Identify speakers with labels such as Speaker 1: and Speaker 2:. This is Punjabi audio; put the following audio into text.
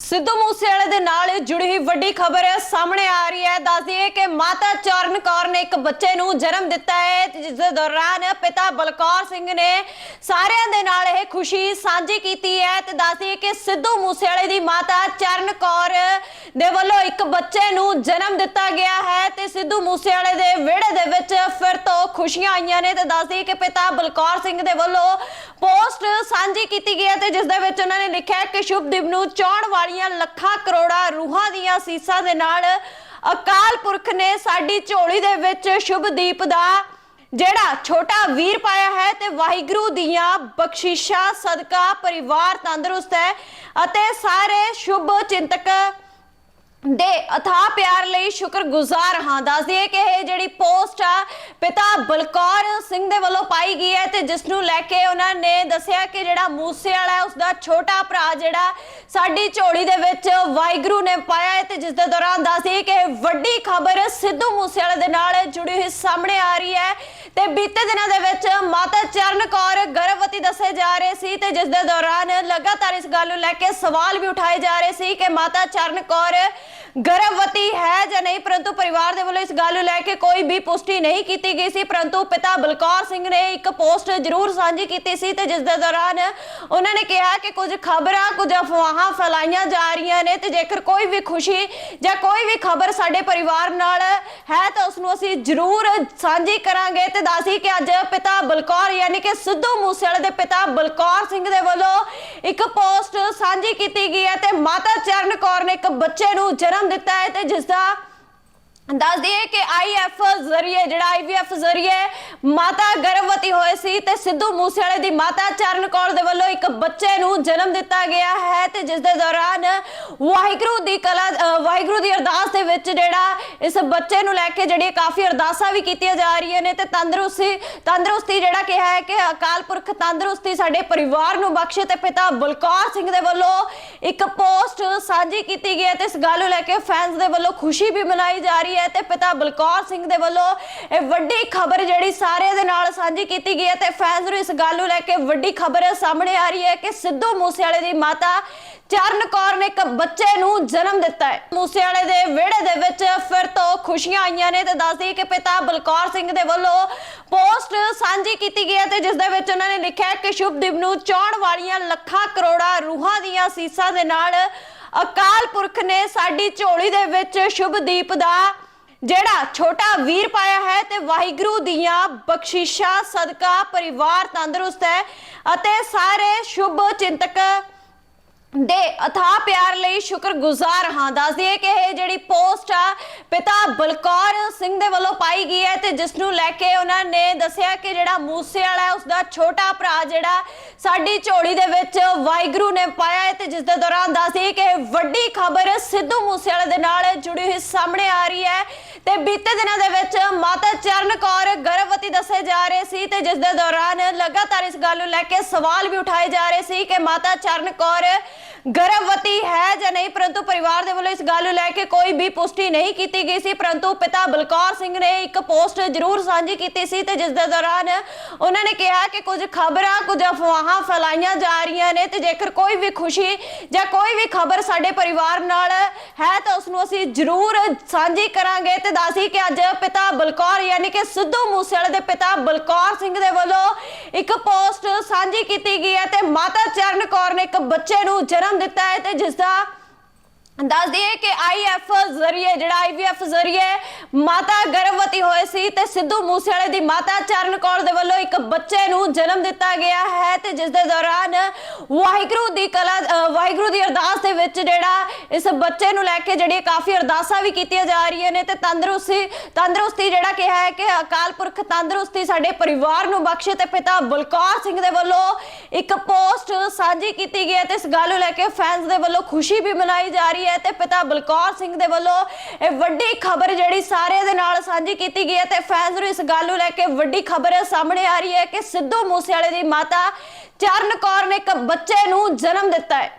Speaker 1: ਸਿੱਧੂ ਮੂਸੇਵਾਲੇ ਦੇ ਨਾਲ ਜੁੜੀ ਹੋਈ ਵੱਡੀ ਖਬਰ ਸਾਹਮਣੇ ਆ ਰਹੀ ਹੈ। ਦੱਸ ਦਈਏ ਕਿ ਮਾਤਾ ਚਰਨ ਕੌਰ ਨੇ ਇੱਕ ਬੱਚੇ ਨੂੰ ਜਨਮ ਦਿੱਤਾ ਹੈ, ਜਿਸ ਦੇ ਦੌਰਾਨ ਪਿਤਾ ਬਲਕੌਰ ਸਿੰਘ ਨੇ ਸਾਰਿਆਂ ਦੇ ਨਾਲ ਇਹ ਖੁਸ਼ੀ ਸਾਂਝੀ ਕੀਤੀ ਹੈ ਤੇ ਦੱਸ ਦਈਏ ਕਿ ਸਿੱਧੂ ਮੂਸੇਵਾਲੇ ਦੀ ਮਾਤਾ ਚਰਨ ਕੌਰ ਦੇ ਵੱਲੋਂ ਇੱਕ ਬੱਚੇ ਨੂੰ ਜਨਮ ਦਿੱਤਾ ਗਿਆ ਹੈ ਤੇ ਸਿੱਧੂ ਮੂਸੇਵਾਲੇ ਦੇ ਵਿਹੜੇ ਦੇ ਵਿੱਚ ਫਿਰ ਤੋਂ ਖੁਸ਼ੀਆਂ ਆਈਆਂ ਨੇ ਤੇ ਦੱਸਦੀ ਦਈਏ ਕਿ ਪਿਤਾ ਬਲਕੌਰ ਸਿੰਘ ਦੇ ਵੱਲੋਂ ਪੋਸਟ ਸਾਂਝੀ ਕੀਤੀ ਗਈ ਹੈ ਤੇ ਜਿਸ ਦੇ ਵਿੱਚ ਉਹਨਾਂ ਨੇ ਲਿਖਿਆ ਕਿ ਸ਼ੁਭ ਦਿਵ ਨੂੰ ਚਾਹਣ ਵਾਲੀਆਂ ਲੱਖਾਂ ਕਰੋੜਾਂ ਰੂਹਾਂ ਦੀਆਂ ਸੀਸਾਂ ਦੇ ਨਾਲ ਅਕਾਲ ਪੁਰਖ ਨੇ ਸਾਡੀ ਝੋਲੀ ਦੇ ਵਿੱਚ ਸ਼ੁਭ ਦੀਪ ਦਾ ਜਿਹੜਾ ਛੋਟਾ ਵੀਰ ਪਾਇਆ ਹੈ ਤੇ ਵਾਹਿਗੁਰੂ ਦੀਆਂ ਬਖਸ਼ਿਸ਼ਾਂ, ਸਦਕਾ, ਪਰਿਵਾਰ ਤੰਦਰੁਸਤ ਹੈ ਅਤੇ ਸਾਰੇ ਸ਼ੁਭ ਚਿੰਤਕ ਦੇ ਅਥਾਹ ਪਿਆਰ ਲਈ ਸ਼ੁਕਰਗੁਜ਼ਾਰ ਹਾਂ। ਦੱਸ ਦਈਏ ਕਿ ਇਹ ਜਿਹੜੀ ਪੋਸਟ ਆ, ਪਿਤਾ ਬਲਕੌਰ ਸਿੰਘ ਦੇ ਵੱਲੋਂ ਪਾਈ ਗਈ ਹੈ ਤੇ ਜਿਸ ਨੂੰ ਲੈ ਕੇ ਉਹਨਾਂ ਨੇ ਦੱਸਿਆ ਕਿ ਜਿਹੜਾ ਮੂਸੇ ਵਾਲਾ ਉਸ ਦਾ ਛੋਟਾ ਭਰਾ ਜਿਹੜਾ ਸਾਡੀ ਝੋਲੀ ਦੇ ਵਿੱਚ ਵਾਹਿਗੁਰੂ ਨੇ ਪਾਇਆ ਹੈ ਤੇ ਜਿਸ ਦੇ ਦੌਰਾਨ ਦੱਸ ਦਈਏ ਕਿ ਵੱਡੀ ਖਬਰ ਸਿੱਧੂ ਮੂਸੇ ਵਾਲੇ ਦੇ ਨਾਲ ਜੁੜੀ ਹੋਈ ਸਾਹਮਣੇ ਆ ਰਹੀ ਹੈ ਤੇ ਬੀਤੇ ਦਿਨਾਂ ਦੇ ਵਿੱਚ ਮਾਤਾ ਚਰਨ ਕੌਰ ਗਰਭਵਤੀ ਦੱਸੇ ਜਾ ਰਹੇ ਸੀ ਤੇ ਜਿਸ ਦੇ ਦੌਰਾਨ ਲਗਾਤਾਰ ਇਸ ਗੱਲ ਨੂੰ ਲੈ ਕੇ ਸਵਾਲ ਵੀ ਉਠਾਏ ਜਾ ਰਹੇ ਸੀ ਕਿ ਮਾਤਾ ਚਰਨ ਕੌਰ ਗਰਭਵਤੀ ਹੈ ਜਾਂ ਨਹੀਂ ਪਰੰਤੂ ਪਰਿਵਾਰ ਦੇ ਵੱਲੋਂ ਇਸ ਗੱਲ ਨੂੰ ਲੈ ਕੇ ਕੋਈ ਵੀ ਪੁਸ਼ਟੀ ਨਹੀਂ ਕੀਤੀ ਗਈ ਸੀ ਪਰੰਤੂ ਪਿਤਾ ਬਲਕੌਰ ਸਿੰਘ ਨੇ ਇੱਕ ਪੋਸਟ ਜ਼ਰੂਰ ਸਾਂਝੀ ਕੀਤੀ ਸੀ ਤੇ ਜਿਸ ਦੇ ਦੌਰਾਨ ਉਹਨਾਂ ਨੇ ਕਿਹਾ ਕਿ ਕੁਝ ਖਬਰਾਂ ਕੁਝ ਅਫਵਾਹਾਂ ਫੈਲਾਈਆਂ ਜਾ ਰਹੀਆਂ ਨੇ ਤੇ ਜੇਕਰ ਕੋਈ ਵੀ ਖੁਸ਼ੀ ਜਾਂ ਕੋਈ ਵੀ ਖਬਰ ਸਾਡੇ ਪਰਿਵਾਰ ਨਾਲ ਹੈ ਤਾਂ ਉਸ ਨੂੰ ਅਸੀਂ ਜ਼ਰੂਰ ਸਾਂਝੀ ਕਰਾਂਗੇ ਤੇ ਦੱਸੀ ਕਿ ਅੱਜ ਪਿਤਾ ਬਲਕੌਰ ਯਾਨੀ ਕਿ ਸਿੱਧੂ ਮੂਸੇਵਾਲੇ ਦੇ ਪਿਤਾ ਬਲਕੌਰ ਸਿੰਘ ਦੇ ਵੱਲੋਂ ਇੱਕ ਪੋਸਟ ਸਾਂਝੀ ਕੀਤੀ ਗਈ ਹੈ ਤੇ ਮਾਤਾ ਚਰਨ ਕੌਰ ਨੇ ਇੱਕ ਬੱਚੇ ਨੂੰ ਜਨਮ ਦਿੱਤਾ ਹੈ ਤੇ ਜਿਸ ਦਾ ਦੱਸ ਦਈਏ ਕਿ ਆਈਐਫ ਜ਼ਰੀਏ, ਜਿਹੜਾ ਆਈਵੀਐਫ ਜ਼ਰੀਏ ਮਾਤਾ ਗਰਭਵਤੀ ਹੋਏ ਸੀ ਤੇ ਸਿੱਧੂ ਮੂਸੇਵਾਲੇ ਦੀ ਮਾਤਾ ਚਰਨ ਕੌਰ ਦੇ ਵੱਲੋਂ ਇੱਕ ਬੱਚੇ ਨੂੰ ਜਨਮ ਦਿੱਤਾ ਗਿਆ ਹੈ ਤੇ ਜਿਸ ਦੇ ਦੌਰਾਨ ਵਾਹਿਗੁਰੂ ਦੀ ਕਲਾ ਵਾਹਿਗੁਰੂ ਦੀ ਅਰਦਾਸ ਦੇ ਵਿੱਚ ਜਿਹੜਾ ਇਸ ਬੱਚੇ ਨੂੰ ਲੈ ਕੇ ਜਿਹੜੀ ਕਾਫੀ ਅਰਦਾਸਾਂ ਵੀ ਕੀਤੀਆਂ ਜਾ ਰਹੀਆਂ ਨੇ ਤੇ ਤੰਦਰੁਸਤੀ ਤੰਦਰੁਸਤੀ ਜਿਹੜਾ ਕਿਹਾ ਹੈ ਕਿ ਅਕਾਲ ਪੁਰਖ ਤੰਦਰੁਸਤੀ ਸਾਡੇ ਪਰਿਵਾਰ ਨੂੰ ਬਖਸ਼ੇ ਤੇ ਪਿਤਾ ਬਲਕੌਰ ਸਿੰਘ ਦੇ ਵੱਲੋਂ ਇੱਕ ਪੋਸਟ ਸਾਂਝੀ ਕੀਤੀ ਗਈ ਹੈ ਤੇ ਇਸ ਗੱਲ ਨੂੰ ਲੈ ਕੇ ਫੈਨਸ ਦੇ ਵੱਲੋਂ ਖੁਸ਼ੀ ਵੀ ਮਨਾਈ ਜਾ ਰਹੀ ਹੈ ਤੇ ਪਿਤਾ ਬਲਕੌਰ ਸਿੰਘ ਦੇ ਵੱਲੋਂ ਇਹ ਵੱਡੀ ਖਬਰ ਜਿਹੜੀ ਸਾਰਿਆਂ ਦੇ ਨਾਲ ਸਾਂਝੀ ਕੀਤੀ ਗਈ ਹੈ ਤੇ ਫੈਨਸ ਨੂੰ ਇਸ ਗੱਲ ਨੂੰ ਲੈ ਕੇ ਵੱਡੀ ਖਬਰ ਸਾਹਮਣੇ ਆ ਰਹੀ ਹੈ ਕਿ ਸਿੱਧੂ ਮੂਸੇਵਾਲੇ ਦੀ ਮਾਤਾ ਚਰਨ ਕੌਰ ਨੇ ਇੱਕ ਬੱਚੇ ਨੂੰ ਜਨਮ ਦਿੱਤਾ ਹੈ। ਮੂਸੇਵਾਲੇ ਦੇ ਵਿਹੜੇ ਦੇ ਵਿੱਚ ਫਿਰ ਤੋਂ ਖੁਸ਼ੀਆਂ ਆਈਆਂ ਨੇ ਤੇ ਦੱਸਦੀ ਕਿ ਪਿਤਾ ਬਲਕੌਰ ਸਿੰਘ ਦੇ ਵੱਲੋਂ ਪੋਸਟ ਸਾਂਝੀ ਕੀਤੀ ਗਈ ਹੈ ਤੇ ਜਿਸ ਦੇ ਵਿੱਚ ਉਹਨਾਂ ਨੇ ਲਿਖਿਆ ਕਿ ਸ਼ੁਭਦੀਪ ਨੂੰ ਚਾਹਣ ਵਾਲੀਆਂ ਲੱਖਾਂ ਕਰੋੜਾਂ ਰੂਹਾਂ ਦੀਆਂ ਸੀਸਾਂ ਦੇ ਨਾਲ ਅਕਾਲ ਪੁਰਖ ਨੇ ਸਾਡੀ ਝੋਲੀ ਦੇ ਵਿੱਚ ਸ਼ੁਭਦੀਪ ਦਾ ਜਿਹੜਾ ਛੋਟਾ ਵੀਰ ਪਾਇਆ ਹੈ ਤੇ ਵਾਹਿਗੁਰੂ ਦੀਆਂ ਬਖਸ਼ਿਸ਼ਾਂ, ਸਦਕਾ, ਪਰਿਵਾਰ ਤੰਦਰੁਸਤ ਹੈ ਅਤੇ ਸਾਰੇ ਸ਼ੁਭ ਚਿੰਤਕ ਦੇ ਅਥਾਹ ਪਿਆਰ ਲਈ ਸ਼ੁਕਰਗੁਜ਼ਾਰ ਹਾਂ। ਦੱਸ ਦਈਏ ਕਿ ਇਹ ਜਿਹੜੀ ਪੋਸਟ ਆ, ਪਿਤਾ ਬਲਕੌਰ ਸਿੰਘ ਦੇ ਵੱਲੋਂ ਪਾਈ ਗਈ ਹੈ ਤੇ ਜਿਸ ਨੂੰ ਲੈ ਕੇ ਉਹਨਾਂ ਨੇ ਦੱਸਿਆ ਕਿ ਜਿਹੜਾ ਮੂਸੇ ਵਾਲਾ ਉਸ ਦਾ ਛੋਟਾ ਭਰਾ ਜਿਹੜਾ ਸਾਡੀ ਝੋਲੀ ਦੇ ਵਿੱਚ ਵਾਹਿਗੁਰੂ ਨੇ ਪਾਇਆ ਹੈ ਤੇ ਜਿਸ ਦੇ ਦੌਰਾਨ ਦੱਸ ਦਈਏ ਕਿ ਇਹ ਵੱਡੀ ਖਬਰ ਸਿੱਧੂ ਮੂਸੇ ਵਾਲੇ ਦੇ ਨਾਲ ਜੁੜੀ ਹੋਈ ਸਾਹਮਣੇ ਆ ਰਹੀ ਹੈ ਤੇ ਬੀਤੇ ਦਿਨਾਂ ਦੇ ਵਿੱਚ ਮਾਤਾ ਚਰਨ ਕੌਰ ਗਰਭਵਤੀ ਦੱਸੇ ਜਾ ਰਹੇ ਸੀ ਤੇ ਜਿਸ ਦੇ ਦੌਰਾਨ ਲਗਾਤਾਰ ਇਸ ਗੱਲ ਨੂੰ ਲੈ ਕੇ ਸਵਾਲ ਵੀ ਉਠਾਏ ਜਾ ਰਹੇ ਸੀ ਕਿ ਮਾਤਾ ਚਰਨ ਕੌਰ ਗਰਭਵਤੀ ਹੈ ਜਾਂ ਨਹੀਂ, ਪਰੰਤੂ ਪਰਿਵਾਰ ਦੇ ਵੱਲੋਂ ਇਸ ਗੱਲ ਨੂੰ ਲੈ ਕੇ ਕੋਈ ਵੀ ਪੁਸ਼ਟੀ ਨਹੀਂ ਕੀਤੀ ਗਈ ਸੀ। ਪਰੰਤੂ ਪਿਤਾ ਬਲਕੌਰ ਸਿੰਘ ਨੇ ਇੱਕ ਪੋਸਟ ਜ਼ਰੂਰ ਸਾਂਝੀ ਕੀਤੀ ਸੀ ਤੇ ਜਿਸ ਦੇ ਦੌਰਾਨ ਉਹਨਾਂ ਨੇ ਕਿਹਾ ਕਿ ਕੁਝ ਖਬਰਾਂ, ਕੁਝ ਅਫਵਾਹਾਂ ਫੈਲਾਈਆਂ ਜਾ ਰਹੀਆਂ ਨੇ ਤੇ ਜੇਕਰ ਕੋਈ ਵੀ ਖੁਸ਼ੀ ਜਾਂ ਕੋਈ ਵੀ ਖਬਰ ਸਾਡੇ ਪਰਿਵਾਰ ਨਾਲ ਹੈ ਤਾਂ ਉਸ ਨੂੰ ਅਸੀਂ ਜ਼ਰੂਰ ਸਾਂਝੀ ਕਰਾਂਗੇ। ਤੇ ਦੱਸੀ ਕਿ ਅੱਜ ਪਿਤਾ ਬਲਕੌਰ ਯਾਨੀ ਕਿ ਸਿੱਧੂ ਮੂਸੇਵਾਲੇ ਦੇ ਪਿਤਾ ਬਲਕੌਰ ਸਿੰਘ ਦੇ ਵੱਲੋਂ ਇੱਕ ਪੋਸਟ ਸਾਂਝੀ ਕੀਤੀ ਗਈ ਹੈ ਤੇ ਮਾਤਾ ਚਰਨ ਕੌਰ ਨੇ ਇੱਕ ਬੱਚੇ ਨੂੰ ਜਨਮ ਦਿੱਤਾ ਹੈ ਤੇ ਜਿਸ ਦਾ ਦੱਸ ਦਈਏ ਕਿ ਆਈਐਫ ਜ਼ਰੀਏ, ਜਿਹੜਾ ਆਈਵੀਐਫ ਜ਼ਰੀਏ ਮਾਤਾ ਗਰਭਵਤੀ ਹੋਏ ਸੀ ਤੇ ਸਿੱਧੂ ਮੂਸੇਵਾਲੇ ਦੀ ਮਾਤਾ ਚਰਨ ਕੌਰ ਦੇ ਵੱਲੋਂ ਇੱਕ ਬੱਚੇ ਨੂੰ ਜਨਮ ਦਿੱਤਾ ਗਿਆ ਹੈ ਤੇ ਜਿਸ ਦੇ ਦੌਰਾਨ ਵਾਹਿਗੁਰੂ ਦੀ ਕਲਾ ਵਾਹਿਗੁਰੂ ਦੀ ਅਰਦਾਸ ਦੇ ਵਿੱਚ ਜਿਹੜਾ ਇਸ ਬੱਚੇ ਨੂੰ ਲੈ ਕੇ ਜਿਹੜੀ ਕਾਫੀ ਅਰਦਾਸਾਂ ਵੀ ਕੀਤੀਆਂ ਜਾ ਰਹੀਆਂ ਨੇ ਤੇ ਤੰਦਰੁਸਤੀ ਤੰਦਰੁਸਤੀ ਜਿਹੜਾ ਕਿਹਾ ਹੈ ਕਿ ਅਕਾਲ ਪੁਰਖ ਤੰਦਰੁਸਤੀ ਸਾਡੇ ਪਰਿਵਾਰ ਨੂੰ ਬਖਸ਼ੇ ਤੇ ਪਿਤਾ ਬਲਕੌਰ ਸਿੰਘ ਦੇ ਵੱਲੋਂ ਇੱਕ ਪੋਸਟ ਸਾਂਝੀ ਕੀਤੀ ਗਈ ਹੈ ਤੇ ਇਸ ਗੱਲ ਨੂੰ ਲੈ ਕੇ ਫੈਨਸ ਦੇ ਵੱਲੋਂ ਖੁਸ਼ੀ ਵੀ ਮਨਾਈ ਜਾ ਰਹੀ ਹੈ ਤੇ ਪਿਤਾ ਬਲਕੌਰ ਸਿੰਘ ਦੇ ਵੱਲੋਂ ਇਹ ਵੱਡੀ ਖਬਰ ਜਿਹੜੀ ਸਾਰਿਆਂ ਦੇ ਨਾਲ ਸਾਂਝੀ ਕੀਤੀ ਗਈ ਹੈ ਤੇ ਫੈਨਸ ਇਸ ਗੱਲ ਨੂੰ ਲੈ ਕੇ ਵੱਡੀ ਖਬਰ ਸਾਹਮਣੇ ਆ ਰਹੀ ਹੈ ਕਿ ਸਿੱਧੂ ਮੂਸੇਵਾਲੇ ਦੀ ਮਾਤਾ ਚਰਨ ਕੌਰ ਨੇ ਇੱਕ ਬੱਚੇ ਨੂੰ ਜਨਮ ਦਿੱਤਾ ਹੈ।